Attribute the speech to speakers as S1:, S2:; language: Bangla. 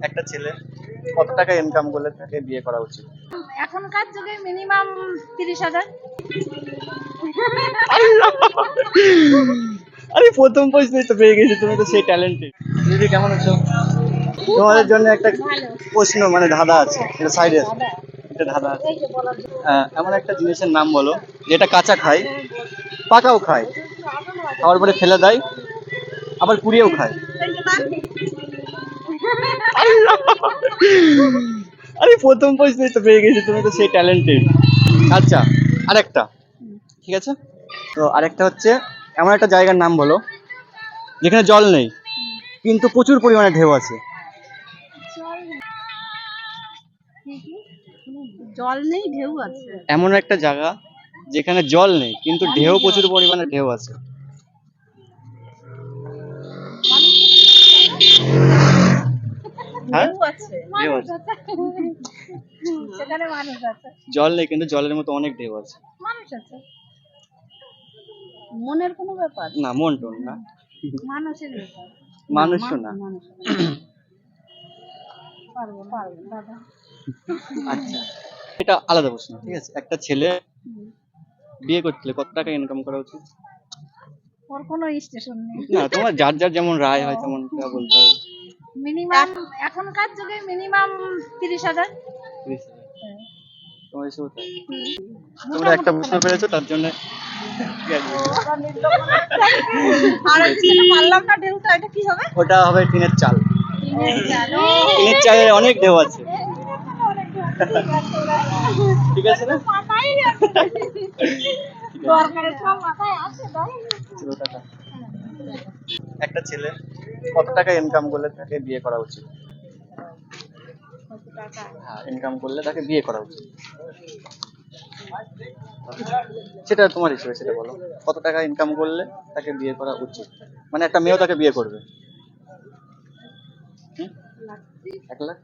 S1: একটা ছেলে কত টাকা ইনকাম করলে তাকে বিয়ে করা উচিত?
S2: এখনকার যুগে মিনিমাম তিরিশ হাজার।
S1: আরে প্রথম প্রশ্নই তো পেয়ে গেছি তুমি তো সেই ট্যালেন্টেড দিদি কেমন আছো? তোমাদের জন্য একটা প্রশ্ন মানে ধাঁধা আছে এটা সাইডে আছে। এটা ধাঁধা আছে।
S2: এই যে বলার জন্য।
S1: আহ, এমন একটা জিনিসের নাম বলো যেটা কাঁচা খায় পাকাও খায় খাওয়ার পরে ফেলে দেয় আবার কুড়িয়েও খায়। আরে প্রথম প্রশ্নই তো পেয়ে গেছি তুমি তো সেই ট্যালেন্টেড আচ্ছা আরেকটা। ঠিক আছে? তো আরেকটা হচ্ছে এমন একটা জায়গার নাম বলো যেখানে জল নেই কিন্তু প্রচুর পরিমাণে ঢেউ আছে।
S2: জল নেই ঢেউ আছে।
S1: এমন একটা জায়গা যেখানে জল নেই কিন্তু ঢেউ প্রচুর পরিমাণে ঢেউ আছে।
S2: ঢেউ আছে।
S1: ঢেউ আছে।
S2: সেখানে মানুষ আছে।
S1: জল নেই কিন্তু জলের মতো অনেক ঢেউ আছে।
S2: মানুষ আছে। মনের কোনো ব্যাপার?
S1: না মন টন না।
S2: মানুষের ব্যাপার।
S1: মানুষও না।
S2: মানুষ পারব পারব দাদা।
S1: আচ্ছা। এটা আলাদা প্রশ্ন ঠিক আছে? একটা ছেলে বিয়ে করতে কত টাকা ইনকাম করা উচিত?
S2: ওর কোনো স্টেশন নেই।
S1: না তোমার যার যার যেমন রায় হয় তেমন বলতে হবে।
S2: মিনিমাম এখনকার যুগে মিনিমাম তিরিশ হাজার।
S1: হাজার। তোমার একটা বুঝতে পেরেছ তার জন্য
S2: আর পারলাম না ঢেউটা এটা কি হবে?
S1: ওটা হবে টিনের চাল। টিনের চালে অনেক ঢেউ আছে। ঠিক আছে না?
S2: দরকারের সব মাথায় আছে তাই।
S1: একটা ছেলে, কত টাকা ইনকাম করলে তাকে বিয়ে করা উচিত? হ্যাঁ ইনকাম করলে তাকে বিয়ে করা উচিত। সেটা তোমার হিসেবে, সেটা বলো। কত টাকা ইনকাম করলে তাকে বিয়ে করা উচিত? মানে একটা মেয়েও তাকে বিয়ে করবে। এক লাখ?